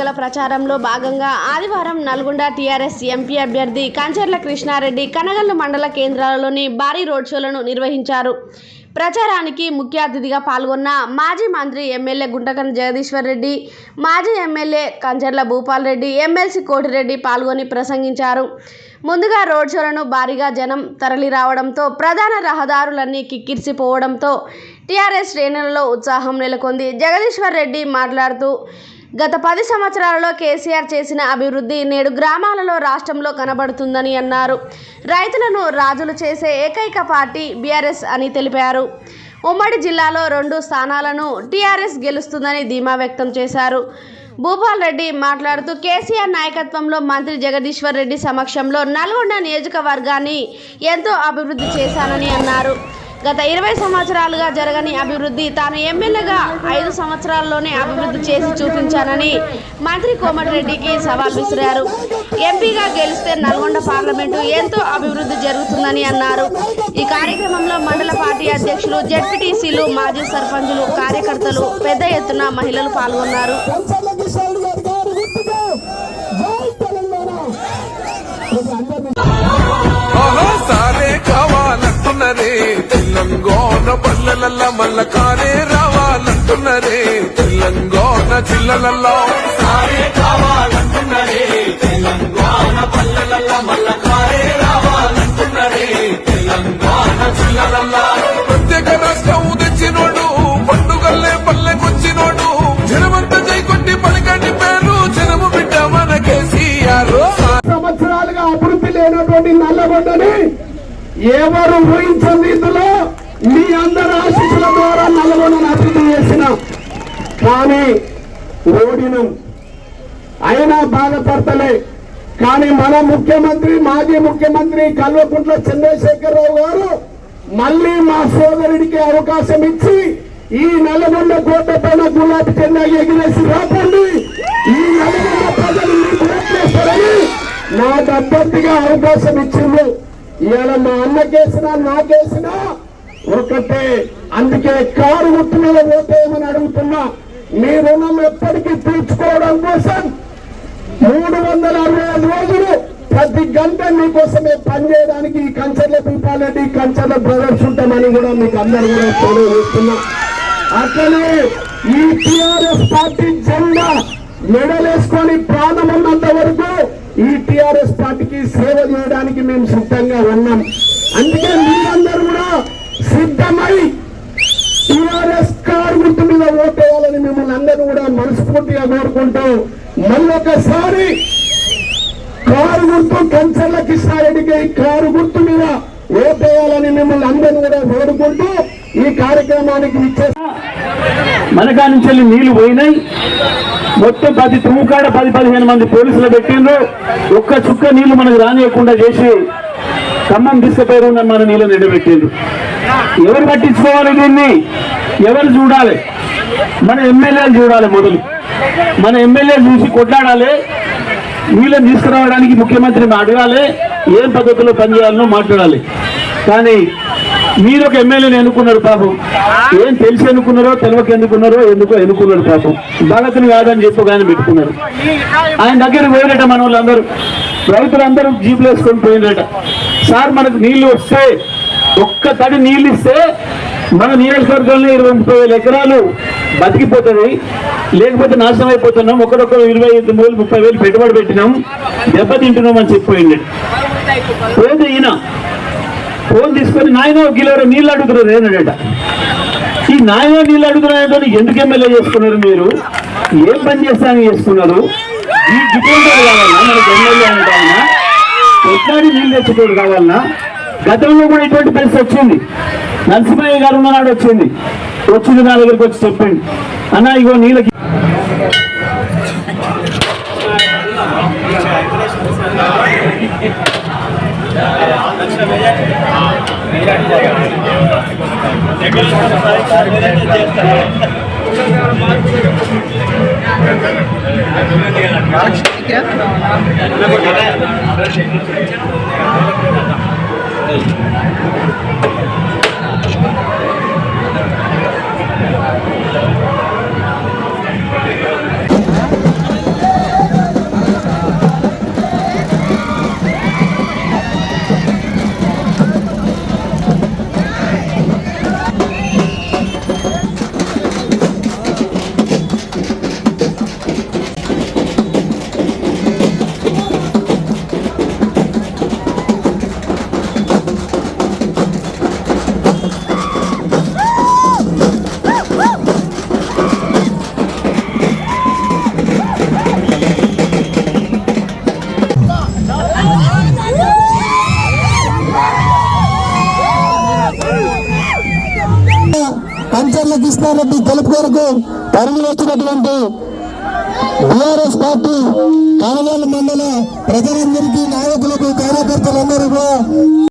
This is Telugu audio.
ఎన్నికల ప్రచారంలో భాగంగా ఆదివారం నల్గొండ టీఆర్ఎస్ ఎంపీ అభ్యర్థి కంచర్ల కృష్ణారెడ్డి కనగల్లు మండల కేంద్రాలలోని భారీ రోడ్ షోలను నిర్వహించారు. ప్రచారానికి ముఖ్య అతిథిగా పాల్గొన్న మాజీ మంత్రి ఎమ్మెల్యే గుంటకన్ జగదీశ్వర్ రెడ్డి మాజీ ఎమ్మెల్యే కంచర్ల భూపాల్ రెడ్డి ఎమ్మెల్సీ కోటిరెడ్డి పాల్గొని ప్రసంగించారు. ముందుగా రోడ్ షోలను భారీగా జనం తరలి రావడంతో ప్రధాన రహదారులన్నీ కిక్కిరిసిపోవడంతో టీఆర్ఎస్ శ్రేణులలో ఉత్సాహం నెలకొంది. జగదీశ్వర్ రెడ్డి మాట్లాడుతూ గత పది సంవత్సరాలలో కేసీఆర్ చేసిన అభివృద్ధి నేడు గ్రామాలలో రాష్ట్రంలో కనబడుతుందని అన్నారు. రైతులను రాజులు చేసే ఏకైక పార్టీ బీఆర్ఎస్ అని తెలిపారు. ఉమ్మడి జిల్లాలో రెండు స్థానాలను టీఆర్ఎస్ గెలుస్తుందని ధీమా వ్యక్తం చేశారు. భూపాల్ రెడ్డి మాట్లాడుతూ కేసీఆర్ నాయకత్వంలో మంత్రి జగదీశ్వర్ రెడ్డి సమక్షంలో నల్గొండ నియోజకవర్గాన్ని ఎంతో అభివృద్ధి చేశానని అన్నారు. గత ఇరవై సంవత్సరాలుగా జరగని అభివృద్ధి తాను ఎమ్మెల్యేగా ఐదు సంవత్సరాల్లోనే అభివృద్ధి చేసి చూపించానని మంత్రి కోమటిరెడ్డికి సవాల్ విసిరారు. ఎంపీగా గెలిస్తే నల్గొండ పార్లమెంటు ఎంతో అభివృద్ధి జరుగుతుందని అన్నారు. ఈ కార్యక్రమంలో మండల పార్టీ అధ్యక్షులు జడ్పీటీసీలు మాజీ సర్పంచులు కార్యకర్తలు పెద్ద ఎత్తున మహిళలు పాల్గొన్నారు. పల్లెలల్ల మల్ల కారే రావాలంటున్నరే. తెలంగాణ జిల్లలల్లో సారే కావాలంటున్నరే తెలంగాణ పల్లెలల్ల మల్ల కారే రావాలంటున్నరే. తెలంగాణ జిల్లలల్లో ప్రత్యేక రాష్ట్రం తెచ్చినోడు పండుగల్లే పల్లెకొచ్చినోడు. జనమంతా జై కొట్టి పలికండి పేరు జనము బిడ్డ మన కేసీఆర్. సంవత్సరాలుగా అభివృద్ధి లేనటువంటి నల్లగొండని ఎవరు ఊహించని రీతిలో మీ అందరి ఆశీస్సుల ద్వారా నల్లగొండను అభివృద్ధి చేసిన కానీ ఓడినం. అయినా బాధపడతలే. కానీ మన ముఖ్యమంత్రి మాజీ ముఖ్యమంత్రి కల్వకుంట్ల చంద్రశేఖరరావు గారు మళ్ళీ మా సోదరుడికి అవకాశం ఇచ్చి ఈ నల్లగొండ కోట పైన గులాబీ జెండా ఎగిరేసి రాకండి. ఈ నల్లగొండ ప్రజలు ఓట్లేస్తారని నాకు అభ్యర్థిగా అవకాశం ఇచ్చింది ఇవాళ మా అన్నకేసినా నాకేసినా ఒకటే అందుకే కారు గుర్తు మీద ఓటేయమని అడుగుతున్నా. మీ రుణం ఎప్పటికీ తీర్చుకోవడం కోసం మూడు వందల అరవై ఐదు రోజులు ప్రతి గంట మీకోసమే పనిచేయడానికి ఈ కంచర్ల పీపాలెడ్డి కంచర్ల బ్రదర్స్ ఉంటామని కూడా మీకు అందరు కూడా తెలియజేస్తున్నా. అట్లనే ఈ టిఆర్ఎస్ పార్టీ జెండా మెడలేసుకొని ప్రాణం ఉన్నంత వరకు ఈ టిఆర్ఎస్ పార్టీకి సేవ చేయడానికి మేము సిద్ధంగా ఉన్నాం. అందుకే మిమ్మల్ని అందరూ కూడా మనస్ఫూర్తిగా కోరుకుంటూ మళ్ళొకసారి కారు గుర్తు కంచర్ల కిషారెడ్డికి కారు గుర్తు మీద ఓటేయాలని మిమ్మల్ని అందరినీ కూడా కోరుకుంటూ ఈ కార్యక్రమానికి ఇచ్చే మనకా నుంచి నీళ్ళు పోయినాయి. మొత్తం పది తుమ్ముకాడ పది పదిహేను మంది పోలీసులు పెట్టిండ్రు. ఒక్క చుక్క నీళ్ళు మనకు రానియకుండా చేసి ఖమ్మం తీసుకుపోయారు మన నీళ్ళు నిలబెట్టిండ్రు. ఎవరు పట్టించుకోవాలి దీన్ని? ఎవరు చూడాలి? మన ఎమ్మెల్యేలు చూడాలి మొదలు. మన ఎమ్మెల్యే చూసి కొట్లాడాలి. వీళ్ళని తీసుకురావడానికి ముఖ్యమంత్రిని అడగాలి. ఏం పద్ధతిలో పనిచేయాలనో మాట్లాడాలి. కానీ మీరు ఒక ఎమ్మెల్యేని ఎన్నుకున్నారు పాపం ఏం తెలిసి ఎన్నుకున్నారో తెలియక ఎన్నుకున్నారో ఎందుకో ఎన్నుకున్నారు పాపం బాలకుని కాదని చెప్పు ఆయన పెట్టుకున్నారు. ఆయన దగ్గర పోయినట మన వాళ్ళందరూ. రైతులందరూ జీపులు వేసుకొని పోయినట సార్ మనకు నీళ్ళు వస్తే ఒక్క తడి నీళ్ళు ఇస్తే మన నియోజకవర్గంలో ఇరవై ముప్పై వేల ఎకరాలు బతికిపోతుంది. లేకపోతే నాశనం అయిపోతున్నాం. ఒకరొకరు ఇరవై ఐదు వేలు ముప్పై వేలు పెట్టుబడి పెట్టినాం. దెబ్బతింటున్నాం అని చెప్పిపోయింది. పోతే ఈయన ఫోన్ తీసుకొని నాయన గిలవరు నీళ్ళు అడుగుతున్నారు ఏనాడట ఈ నాయన నీళ్ళు అడుగుతున్నారంటే ఎందుకు ఎమ్మెల్యే చేసుకున్నారు మీరు? ఏం పని చేస్తానని చేసుకున్నారు? ఈ డిపెండర్ కావాలన్నా మనకు ఎమ్మెల్యే అంటే ఆయన ఎట్లాంటి నీళ్ళు తెచ్చుకోడు కావాలన్నా గతంలో కూడా ఇటువంటి పరిస్థితి వచ్చింది. నరసింహయ్య గారు ఉన్ననాడు వచ్చింది. వచ్చింది నా దగ్గరికి వచ్చి చెప్పండి. అన్న ఇగో నీళ్ళకి ఇక్కడ పంచర్ల కృష్ణారెడ్డి గెలుపు కొరకు పరుగులు వచ్చినటువంటి బీఆర్ఎస్ పార్టీ కానవాల మండల ప్రజలందరికీ నాయకులకు కార్యకర్తలందరూ